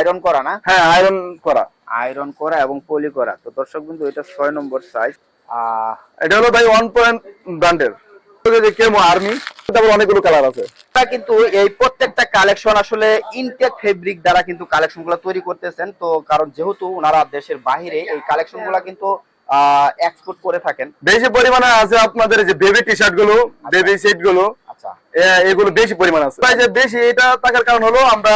Iron করা না? হ্যাঁ আয়রন করা। আয়রন করা এবং পলি করা। তো দর্শক বিন্দু এটা ছয় নম্বর সাইজ এটা হলো ভাই ওয়ান পয়েন্ট ব্র্যান্ডের কেমো আর্মি তারপর অনেকগুলো কালার আছে। কিন্তু এই প্রত্যেকটা কালেকশন আসলে ইনটেক ফেব্রিক দ্বারা কিন্তু কালেকশনগুলো তৈরি করতেছেন। তো কারণ যেহেতু ওনারা দেশের বাইরে এই কালেকশনগুলা কিন্তু এক্সপোর্ট করে থাকেন। বেশি পরিমাণে আছে আপনাদের যে বেবি টি শার্টগুলো বেবি সেটগুলো। আচ্ছা। এগুলো বেশি পরিমাণ আছে। বেশি এটা থাকার কারণ হলো আমরা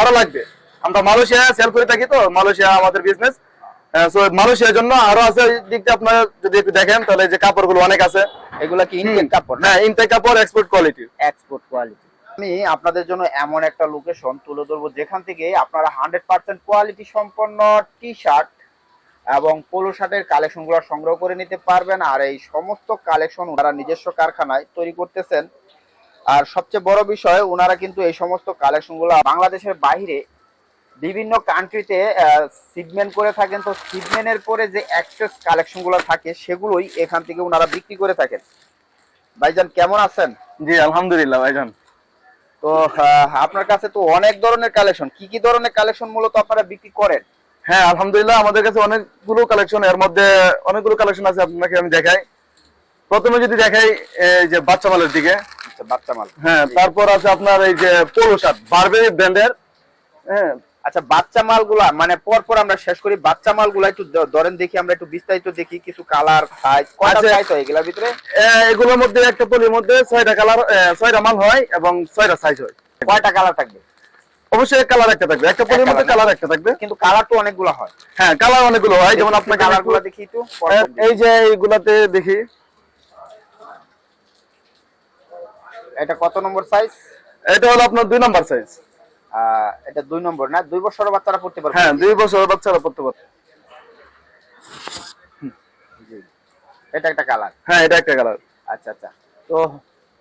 আরও লাগবে। আমরা মালয়েশিয়া সেল করে থাকি তো মালয়েশিয়া আমাদের বিজনেস মালয়েশিয়ার জন্য আরও আছে এই দিক দিয়ে আপনারা যদি একটু দেখেন তাহলে যে কাপড়গুলো অনেক আছে। এগুলা কি ইনটেক কাপড়? না হ্যাঁ ইনটেক কাপড় এক্সপোর্ট কোয়ালিটি এক্সপোর্ট কোয়ালিটি আমি আপনাদের জন্য এমন একটা লোকেশন তুলে ধরবো যেখান থেকে আপনারা হান্ড্রেড পার্সেন্ট কোয়ালিটি সম্পন্ন টি শার্ট এবং পোলো শার্টের কালেকশনগুলো সংগ্রহ করে নিতে পারবেন। আর এই সমস্ত কালেকশন ওনারা নিজস্ব কারখানায় তৈরি করতেছেন। আর সবচেয়ে বড় বিষয় ওনারা কিন্তু এই সমস্ত কালেকশনগুলো বাংলাদেশের বাইরে বিভিন্ন কান্ট্রিতে সিগমেন্ট করে থাকেন। তো সিগমেন্টের পরে যে অ্যাক্সেস কালেকশনগুলো থাকে সেগুলোই এখান থেকে ওনারা বিক্রি করে থাকেন। ভাইজান কেমন আছেন? জি আলহামদুলিল্লাহ ভাইজান। তো আপনার কাছে তো অনেক ধরনের কালেকশন কি কি ধরনের কালেকশন মূলত আপনারা বিক্রি করেন? হ্যাঁ আলহামদুলিল্লাহ আমাদের কাছে অনেকগুলো কালেকশন এর মধ্যে অনেকগুলো কালেকশন আছে আপনাকে আমি দেখাই। প্রথমে যদি দেখাই এই যে বাচ্চা মালের দিকে। আচ্ছা বাচ্চা মাল। হ্যাঁ তারপর আছে আপনার এই যে পোলো শার্ট বারবেরি ব্র্যান্ডের। হ্যাঁ আচ্ছা বাচ্চা মালগুলা মানে পর পর আমরা শেষ করি বাচ্চা মালগুলা একটু ধরেন দেখি আমরা একটু বিস্তারিত দেখি কিছু কালার সাইজ কয়টা আচ্ছা। সাইজ হয় এগুলোর ভিতরে? এগুলোর মধ্যে একটা পলির মধ্যে ছয়টা কালার ছয়টা মাল হয় এবং ছয়টা সাইজ হয়। কয়টা কালার থাকবে? অবশ্যই কালার একটা থাকবে। একটা পলির মধ্যে কালার একটা থাকবে। কিন্তু কালার তো অনেকগুলো হয়। হ্যাঁ কালার অনেকগুলো হয়। যেমন আপনাকে কালারগুলো দেখি একটু পর আহ, পর দেখি। এই যে এইগুলাতে দেখি। এটা কত নম্বর সাইজ এটা হলো আপনার দুই নম্বর সাইজ এটা দুই নম্বর না? দুই বছরের বাচ্চারা পড়তে পারবে? হ্যাঁ দুই বছর বাচ্চারা পড়তে পারে জি। এটা একটা কালার হ্যাঁ এটা একটা কালার আচ্ছা আচ্ছা। তো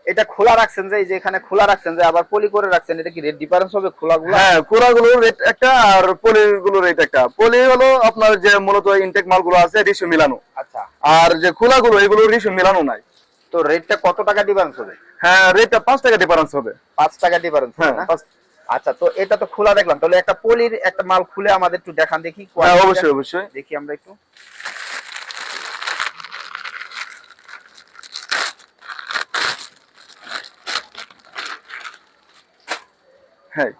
এটা খোলা রাখছেন যে এই যে এখানে খোলা রাখছেন যে আবার পলি করে রাখছেন এটা কি রেড ডিফারেন্স হবে খোলাগুলো? হ্যাঁ কোরাগুলো রেট একটা আর পলিগুলো রেট একটা। পলি হলো আপনার যে মূলত ইনটেক মালগুলো আছে রিসু মিলানো। আচ্ছা। আর যে খোলাগুলো এগুলো রিসু মিলানো নাই। তো রেটটা কত টাকা ডিফারেন্স হবে? হ্যাঁ রেটটা পাঁচ টাকা ডিফারেন্স হবে। পাঁচ টাকা ডিফারেন্স হ্যাঁ আচ্ছা তো এটা তো খোলা দেখলাম। তাহলে একটা পলির একটা মাল খুলে আমাদের একটু দেখান দেখি। হ্যাঁ। অবশ্যই অবশ্যই। দেখি আমরা একটু। হ্যাঁ।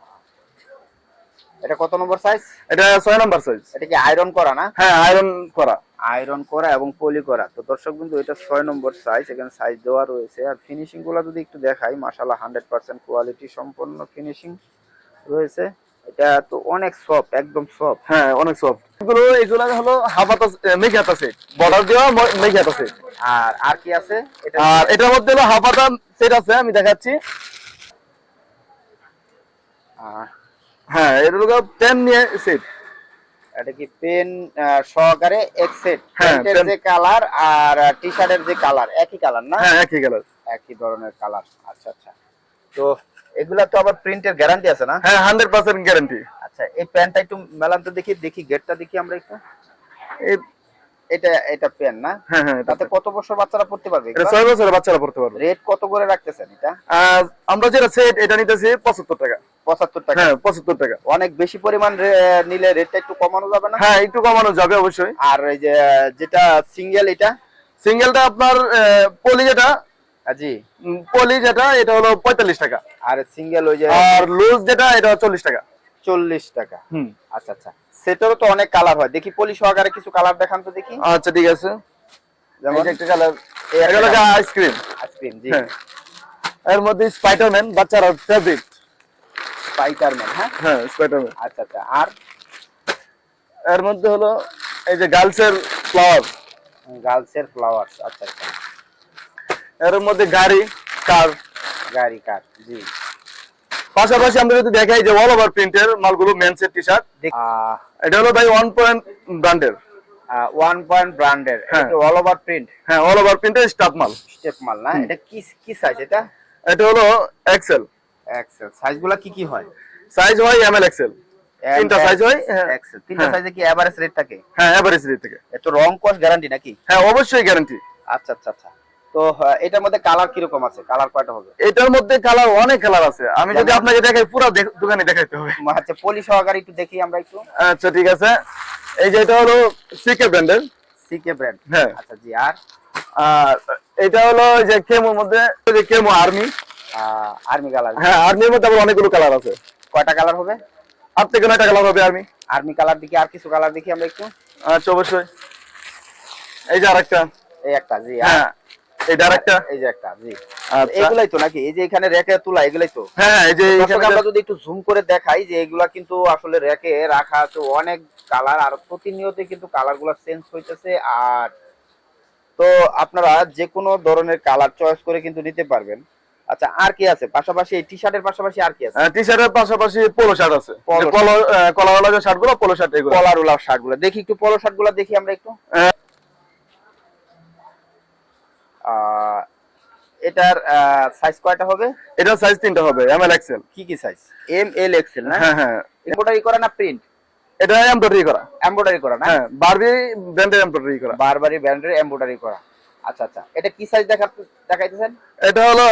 এটা কত নম্বর সাইজ এটা ছয় নাম্বার সাইজ এটা কি আয়রন করা না? হ্যাঁ আয়রন করা। আয়রন করা এবং পলি করা। তো দর্শক বিন্দু এটা ছয় নম্বর সাইজ এখানে সাইজ দেওয়া রয়েছে। আর ফিনিশিংগুলো যদি একটু দেখাই মাশাআল্লাহ হান্ড্রেড পার্সেন্ট কোয়ালিটি সম্পন্ন ফিনিশিং রয়েছে। এটা তো অনেক সফট একদম সফট হ্যাঁ অনেক সফট এগুলো এগুলো হলো হাফাতা মেঘে হাতা সেট বর্ডার দেওয়া মেঘে হাতা সেট আর আর কি আছে? এটা আর এটার মধ্যে হলো হাফাতা সেট আছে আমি দেখাচ্ছি। হ্যাঁ এটা হলো পেন নিয়ে সেট এটা কি পেন সহকারে এক সেট হ্যাঁ, প্যান্টের যে কালার আর টি শার্টের যে কালার একই কালার না? হ্যাঁ একই কালার একই ধরনের কালার আচ্ছা আচ্ছা। তো এগুলা তো আবার প্রিন্টের গ্যারান্টি আছে না? হ্যাঁ হান্ড্রেড পার্সেন্ট গ্যারান্টি আচ্ছা এই প্যান্টটা একটু মেলান তো দেখি দেখি গেটটা দেখি আমরা একটু। এটা এটা পেন না? হ্যাঁ হ্যাঁ তাতে কত বছর বাচ্চারা পড়তে পারবে এটা বছরের বাচ্চারা পড়তে পারবে। রেট কত করে রাখতেছেন এটা? আমরা যেটা সেট এটা নিতেছি পঁচাত্তর টাকা। পঁচাত্তর টাকা। হ্যাঁ পঁচাত্তর টাকা। অনেক বেশি পরিমাণ নিলে রেটটা একটু কমানো যাবে না? হ্যাঁ একটু কমানো যাবে অবশ্যই। আর এই যে যেটা সিঙ্গেল এটা? সিঙ্গেলটা আপনার পলি যেটা জি। পলি যেটা এটা হলো পঁয়তাল্লিশ টাকা। আর সিঙ্গেল ওই যে আর লুজ যেটা এটা চল্লিশ টাকা। চল্লিশ টাকা। হুম। আচ্ছা আচ্ছা। সেটারও তো অনেক কালার হয়। দেখি পলি সহকারে কিছু কালার দেখান তো দেখি। আচ্ছা ঠিক আছে। যেমন একটা কালার এটা হলো আইসক্রিম আইসক্রিম জি। হ্যাঁ। এর মধ্যে স্পাইডারম্যান বাচ্চারা ফেভারিট স্পাইডারম্যান হ্যাঁ? হ্যাঁ স্পাইডারম্যান আচ্ছা আচ্ছা। আর? এর মধ্যে হলো এই যে গার্লসের ফ্লাওয়ার গার্লসের ফ্লাওয়ার্স আচ্ছা আচ্ছা। এর মধ্যে গাড়ি কার? গাড়ি কার জি। পাশাপাশি আমরা যদি দেখাই যে অল ওভার প্রিন্টের মালগুলো মেন্সের টি শার্ট এটা হলো ভাই ওয়ান পয়েন্ট ব্র্যান্ডের ওয়ান পয়েন্ট ব্র্যান্ডের হ্যাঁ। অল ওভার প্রিন্ট হ্যাঁ অল ওভার প্রিন্টের স্টাফ মাল। স্টেপ মাল না? এটা কি কি সাইজ এটা? এটা হলো এক্সেল এক্সেল সাইজগুলা কি কি হয়? সাইজ হয় এম এল এক্সেল তিনটা size হয়, হ্যাঁ। এক্সেল তিনটা হ্যাঁ। সাইজে কি এভারেজ রেট থাকে? হ্যাঁ এভারেজ রেট থাকে। এত রং কস গ্যারান্টি নাকি? হ্যাঁ অবশ্যই গ্যারান্টি আচ্ছা আচ্ছা আচ্ছা। তো এটার মধ্যে কালার কীরকম আছে? কালার কয়টা হবে? এটার মধ্যে কালার অনেক কালার আছে। আমি যদি আপনাকে দেখাই পুরো দোকানে দেখাইতে হবে। আচ্ছা পলি সহকারে একটু দেখি আমরা একটু। আচ্ছা ঠিক আছে। এই যে এটা হলো সিকে ব্র্যান্ডের সিকে ব্র্যান্ড হ্যাঁ। আচ্ছা জি আর? আর এটা হলো যে কেমোর মধ্যে যে কেমো আর্মি আর্মি কালার হ্যাঁ আর্মির মধ্যে আবার অনেকগুলো কালার আছে। কয়টা কালার হবে? আট থেকে নয়টা কালার হবে আর্মি আর্মি কালার দেখি আর কিছু কালার দেখি আমরা একটু। আচ্ছা অবশ্যই। এই যে আরেকটা। এই একটা জি হ্যাঁ এই আরেকটা? এই যে একটা জি। আচ্ছা। এগুলাই তো নাকি? এই যে এখানে র্যাকে তোলা এগুলাই তো? হ্যাঁ এই যে আমরা যদি একটু জুম করে দেখাই যে এগুলা কিন্তু আসলে র্যাকে রাখা আছে অনেক কালার আর প্রতিনিয়ত কিন্তু কালারগুলা চেঞ্জ হইতেছে। আর তো আপনারা যে কোনো ধরনের কালার চয়েস করে কিন্তু নিতে পারবেন। আচ্ছা আর কি আছে? পাশাপাশি টি শার্টের পাশাপাশি আর কি আছে? টি শার্টের পাশাপাশি পোলো শার্ট আছে। কলার শার্টগুলো পোলো শার্ট এগুলো। কলার শার্টগুলো। দেখি একটু পলো শার্ট দেখি আমরা একটু। এটার সাইজ কয়টা হবে? এটা সাইজ তিনটা হবে এম এল এক্সেল কি কি সাইজ এম এল এক্সেল না? হ্যাঁ হ্যাঁ। এমব্রয়ডারি করা না প্রিন্ট এটা এমব্রয়ডারি করা। এমব্রয়ডারি করা না? হ্যাঁ বারবি ব্র্যান্ডের এমব্রয়ডারি করা। বারবারি ব্র্যান্ডের এমব্রয়ডারি করা। আচ্ছা আচ্ছা। এটা কি সাইজ দেখা দেখাইতেছেন? এটা হলো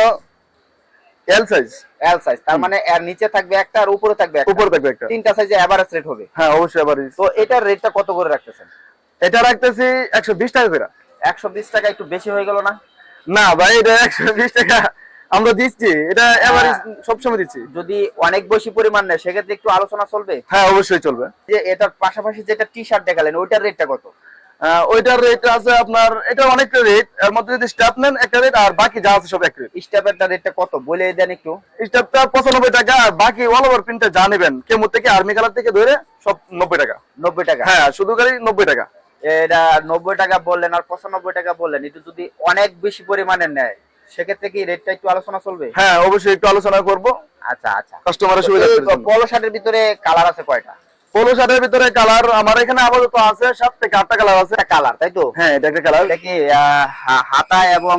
এল সাইজ এল সাইজ তার মানে এর নিচে থাকবে একটা আর উপরে থাকবে একটা। উপরে থাকবে একটা। তিনটা সাইজে এভারেজ রেট হবে। হ্যাঁ অবশ্যই আবার তো এটার রেটটা কত করে রাখতেছেন? এটা রাখতেছি একশো বিশ টাকা করে। একশো বিশ টাকা একটু বেশি হয়ে গেল না? না ভাই এটা একশো বিশ টাকা আমরা দিচ্ছি। এটা এবার সবসময় দিচ্ছি। যদি অনেক বেশি পরিমাণ নেয় সেক্ষেত্রে একটু আলোচনা চলবে? হ্যাঁ অবশ্যই চলবে। যে এটার পাশাপাশি যেটা টি শার্ট দেখালেন ওইটার রেটটা কত? ওইটার রেট আছে আপনার এটা অনেকটা রেট এর মধ্যে যদি স্টাফ নেন একটা রেট আর বাকি যা আছে সব এক রেট স্টাফেরটা রেটটা কত? বলে দেন একটু। স্টাফটা পঁচানব্বই টাকা আর বাকি অল ওভার প্রিন্টটা যা নেবেন কেমন থেকে আর্মি কালার থেকে ধরে সব নব্বই টাকা। নব্বই টাকা। হ্যাঁ শুধু গাড়ি নব্বই টাকা। এটা নব্বই টাকা বললেন আর পঁচানব্বই টাকা বললেন এটা যদি অনেক বেশি পরিমাণে নেয় সেক্ষেত্রে কি রেটটা একটু আলোচনা চলবে? হ্যাঁ অবশ্যই একটু আলোচনা করব। আচ্ছা আচ্ছা। কাস্টমারের সুবিধা পলো শার্টের ভিতরে কালার আছে কয়টা? পোলো শার্টের ভিতরে কালার আমার এখানে আপাতত আছে সাত থেকে আটটা কালার আছে। কালার তাই তো? হ্যাঁ এটা একটা কালার এটা কি হাতা এবং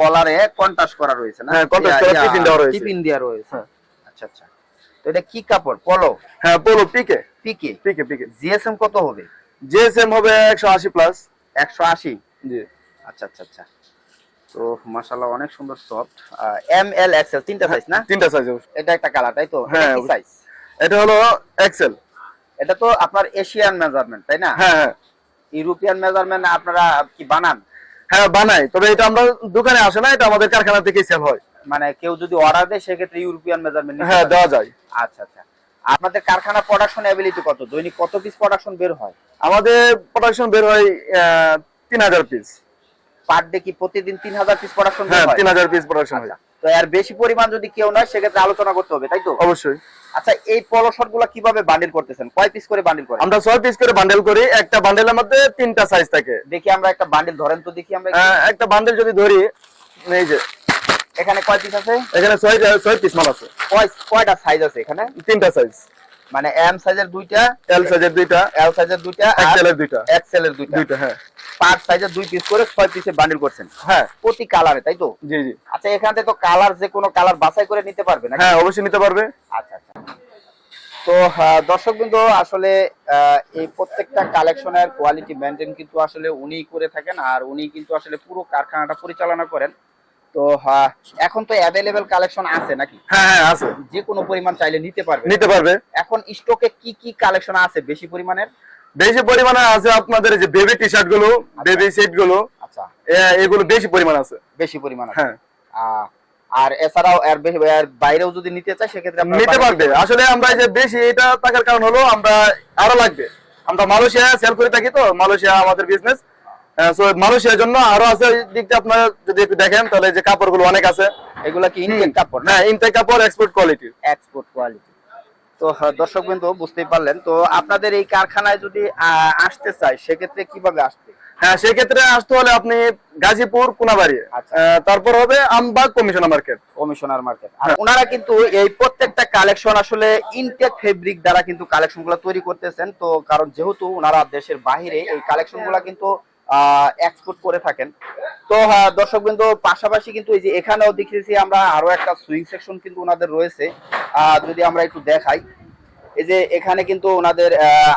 কলারে কন্ট্রাস্ট করা রয়েছে না? হ্যাঁ, করা টিপিন দেওয়া রয়েছে। টিপিন দেওয়া রয়েছে। আচ্ছা আচ্ছা। তো এটা কি কাপড়? পলো হ্যাঁ পোলো পিকে পিকে পিকে পিকে জিএসএম কত হবে? জিএসএম হবে একশো আশি প্লাস জি। আচ্ছা আচ্ছা আচ্ছা। তো মাশাআল্লাহ অনেক সুন্দর সফট এম এল তিনটা সাইজ না? তিনটা সাইজ এটা একটা কালার তাই তো? হ্যাঁ, সাইজ এটা হলো এটা তো আপনার এশিয়ান মেজারমেন্ট তাই না? হ্যাঁ হ্যাঁ। ইউরোপিয়ান মেজারমেন্ট আপনারা কি বানান? হ্যাঁ বানাই। তবে এটা আমরা দোকানে আসে না এটা আমাদের কারখানা থেকে সেল হয়। মানে কেউ যদি অর্ডার দেয় সেক্ষেত্রে ইউরোপিয়ান মেজারমেন্ট হ্যাঁ দেওয়া যায়। আচ্ছা আচ্ছা। আপনাদের কারখানা প্রোডাকশন অ্যাবিলিটি কত? দৈনিক কত পিস প্রোডাকশন বের হয়? আমাদের প্রোডাকশন বের হয় তিন হাজার পিস পার ডে কি প্রতিদিন তিন হাজার পিস প্রোডাকশন বের হ্যাঁ হয়? তিন হাজার পিস প্রোডাকশন হয়। আচ্ছা, তো এর বেশি পরিমাণ যদি কেউ নয় সেক্ষেত্রে আলোচনা করতে হবে তাই তো? অবশ্যই। আচ্ছা এই পলো শার্টগুলা কীভাবে বান্ডিল করতেছেন? কয় পিস করে বান্ডিল করেন? আমরা ছয় পিস করে বান্ডেল করি একটা বান্ডেলের মধ্যে তিনটা সাইজ থাকে। দেখি আমরা একটা বান্ডিল ধরেন তো দেখি আমরা একটু। একটা বান্ডেল যদি ধরি এই যে এখানে কয় পিস আছে? এখানে ছয় ছয় পিস মাল আছে। কয়টা সাইজ আছে এখানে? তিনটা সাইজ মানে এম সাইজের দুইটা এল সাইজের দুইটা এল সাইজের দুইটা এক্সেল এর দুইটা। এক্সেল এর দুইটা। দুইটা হ্যাঁ। পার সাইজের দুই পিস করে ছয় পিসে বান্ডিল করছেন। হ্যাঁ। প্রতি কালারে তাই তো? জি জি। আচ্ছা এখান থেকে তো কালার যে কোনো কালার বাছাই করে নিতে পারবে না হ্যাঁ অবশ্যই নিতে পারবে। আচ্ছা আচ্ছা। তো দর্শক বিন্দু আসলে আহ, এই প্রত্যেকটা কালেকশনের কোয়ালিটি মেনটেন কিন্তু আসলে উনি করে থাকেন আর উনি কিন্তু আসলে পুরো কারখানাটা পরিচালনা করেন। তো এখন তো অ্যাভেলেবেল কালেকশন আছে নাকি? হ্যাঁ হ্যাঁ আছে। যে কোনো পরিমাণ চাইলে নিতে পারবে। নিতে পারবে। এখন স্টকে কি কি কালেকশন আছে বেশি পরিমাণের? বেশি পরিমাণে আছে আপনাদের যে বেবি টি শার্টগুলো বেবি সেটগুলো আচ্ছা। এগুলো বেশি পরিমাণ আছে। বেশি পরিমাণ আছে। হ্যাঁ। আর এছাড়াও এর বেশি- বাইরেও যদি নিতে চায় সেক্ষেত্রে নিতে পারবে। আসলে আমরা এই যে বেশি এটা থাকার কারণ হলো আমরা আরও লাগবে। আমরা মালয়েশিয়া সেল করে থাকি তো মালয়েশিয়া আমাদের বিজনেস মালয়েশিয়ার জন্য আরও আছে এই দিক দিয়ে আপনারা যদি একটু দেখেন তাহলে যে কাপড়গুলো অনেক আছে। এগুলা কি ইনটেক কাপড়? হ্যাঁ ইনটেক কাপড় এক্সপোর্ট কোয়ালিটির এক্সপোর্ট কোয়ালিটি তো দর্শক বিন্দু বুঝতেই পারলেন। তো আপনাদের এই কারখানায় যদি আসতে চায় সেক্ষেত্রে কীভাবে আসবে? হ্যাঁ সেক্ষেত্রে আসতে হলে আপনি গাজীপুর কোনাবাড়ি আচ্ছা। তারপর হবে Ambag commissioner market. Commissioner market. আর ওনারা কিন্তু এই প্রত্যেকটা কালেকশন আসলে ইনটেক ফেব্রিক দ্বারা কিন্তু কালেকশনগুলো তৈরি করতেছেন। তো কারণ যেহেতু ওনারা দেশের বাইরে এই কালেকশনগুলা কিন্তু এক্সপোর্ট করে থাকেন। তো দর্শক বিন্দু, পাশাপাশি কিন্তু এই যে এখানেও দেখেছি আমরা আরও একটা সুইং সেকশন কিন্তু ওনাদের রয়েছে। যদি আমরা একটু দেখাই এই যে এখানে কিন্তু ওনাদের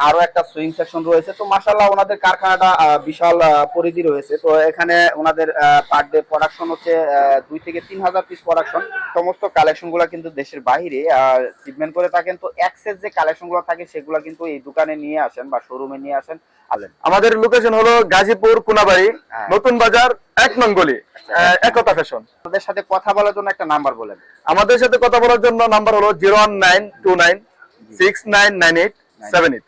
আরও একটা সুইং সেকশন রয়েছে। তো মাসাল্লাহ ওনাদের কারখানাটা বিশাল পরিধি রয়েছে। তো এখানে ওনাদের পার ডে প্রোডাকশন হচ্ছে দুই থেকে তিন হাজার পিস প্রোডাকশন সমস্ত কালেকশনগুলা কিন্তু দেশের বাইরে ট্রিটমেন্ট করে থাকেন তো এক্সেস যে কালেকশনগুলো থাকে সেগুলো কিন্তু এই দোকানে নিয়ে আসেন বা শোরুমে নিয়ে আসেন। আলেন আমাদের লোকেশন হলো গাজীপুর কোনাবাড়ি হ্যাঁ। নতুন বাজার এক নং গলি আহ, একতা ফ্যাশন তাদের সাথে কথা বলার জন্য একটা নাম্বার বলেন। আমাদের সাথে কথা বলার জন্য নাম্বার হলো zero one nine two nine six nine nine eight seven eight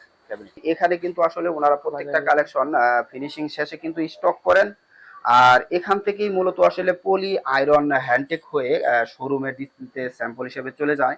এখানে কিন্তু আসলে ওনারা প্রত্যেকটা কালেকশন ফিনিশিং শেষে কিন্তু স্টক করেন। আর এখান থেকেই মূলত আসলে পলি আয়রন হ্যান্ডটেক হয়ে শোরুমের ডিসপ্লেতে স্যাম্পল হিসেবে চলে যায়।